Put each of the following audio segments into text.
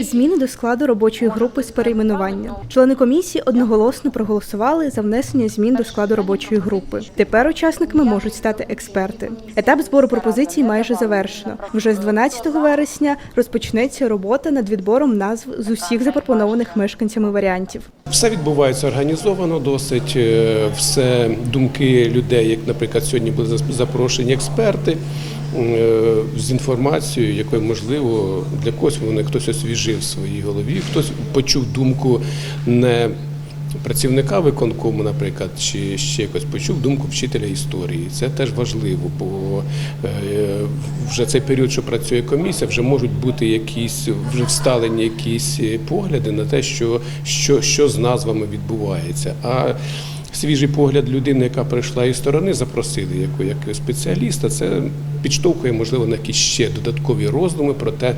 Зміни до складу робочої групи з перейменування. Члени комісії одноголосно проголосували за внесення змін до складу робочої групи. Тепер учасниками можуть стати експерти. Етап збору пропозицій майже завершено. Вже з 12 вересня розпочнеться робота над відбором назв з усіх запропонованих мешканцями варіантів. Все відбувається організовано досить. е, Все думки людей, як, наприклад, сьогодні були запрошені експерти з інформацією, якою можливо для когось вони хтось освіжив в своїй голові, хтось почув думку не працівника виконкому, наприклад, чи ще якось почув думку вчителя історії. Це теж важливо, бо е, вже цей період, що працює комісія, вже можуть бути якісь вже всталені якісь погляди на те, що, що, що з назвами відбувається. А свіжий погляд людини, яка прийшла із сторони, запросили яку як спеціаліста, це підштовхує, можливо, на якісь ще додаткові роздуми про те.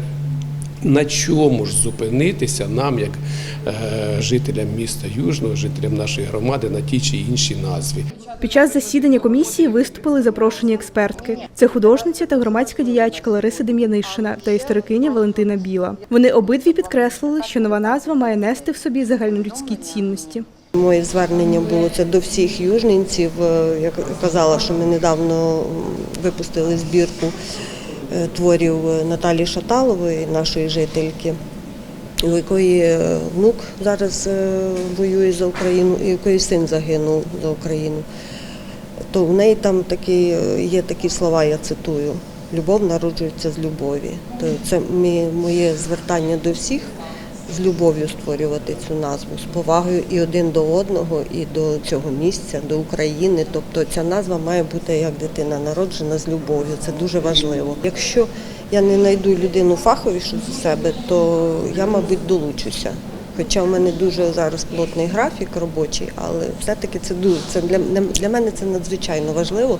На чому ж зупинитися нам, як е, жителям міста Южного, жителям нашої громади, на тій чи іншій назві? Під час засідання комісії виступили запрошені експертки. Це художниця та громадська діячка Лариса Дем'янишина та історикиня Валентина Біла. Вони обидві підкреслили, що нова назва має нести в собі загальнолюдські цінності. Моє звернення було це до всіх южненців. Е, Я казала, що ми недавно випустили збірку е, творів Наталі Шаталової, нашої жительки, у якої е, внук зараз е, воює за Україну, і якої син загинув за Україну. То в неї там такі, е, є такі слова, я цитую. Любов народжується з любові. То це моє звертання до всіх з любов'ю створювати цю назву, з повагою і один до одного, і до цього місця, до України. Тобто ця назва має бути як дитина народжена з любов'ю. Це дуже важливо. Якщо я не знайду людину фаховішу за себе, то я, мабуть, долучуся. Хоча в мене дуже зараз плотний графік робочий, але все-таки це дуже це для, для мене це надзвичайно важливо,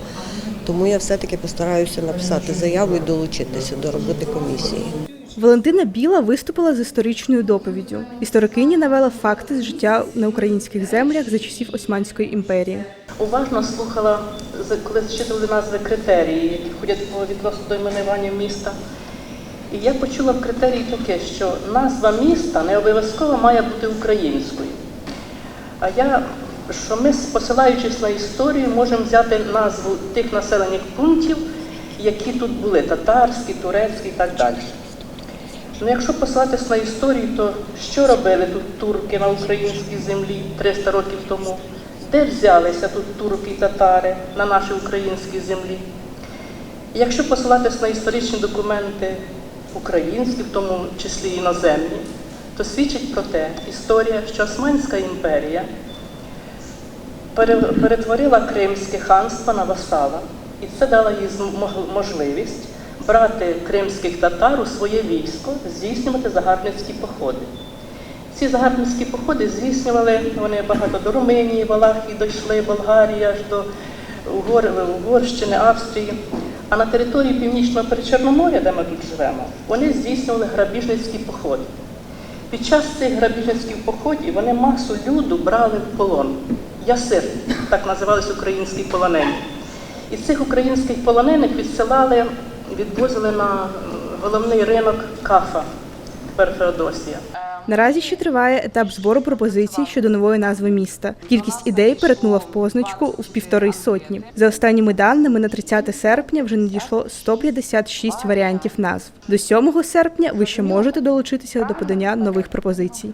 тому я все-таки постараюся написати заяву і долучитися до роботи комісії. Валентина Біла виступила з історичною доповіддю. Історикиня навела факти з життя на українських землях за часів Османської імперії. Уважно слухала, коли зачитували назви критерії, які входять по відносно до іменування міста. І я почула в критерії таке, що назва міста не обов'язково має бути українською. А я, що ми, посилаючись на історію, можемо взяти назву тих населених пунктів, які тут були татарські, турецькі і так далі. Ну, якщо посилатись на історію, то що робили тут турки на українській землі 300 років тому? Де взялися тут турки і татари на нашій українській землі? Якщо посилатись на історичні документи українські, в тому числі іноземні, то свідчить про те історія, що Османська імперія перетворила Кримське ханство на васала, і це дало їй можливість брати кримських татар у своє військо, здійснювати загарбницькі походи. Ці загарбницькі походи здійснювали вони багато до Румунії, Валахії дійшли, Болгарії, аж до Угор, Угорщини, Австрії. А на території Північного Перечорноморя, де ми тут живемо, вони здійснювали грабіжницькі походи. Під час цих грабіжницьких походів вони масу люду брали в полон. Ясир, так називались українські полонені. І цих українських полонених відсилали, відвозили на головний ринок Кафа, тепер Феодосія. Наразі ще триває етап збору пропозицій щодо нової назви міста. Кількість ідей перетнула в позначку в півтори сотні. За останніми даними, на 30 серпня вже надійшло 156 варіантів назв. До 7 серпня ви ще можете долучитися до подання нових пропозицій.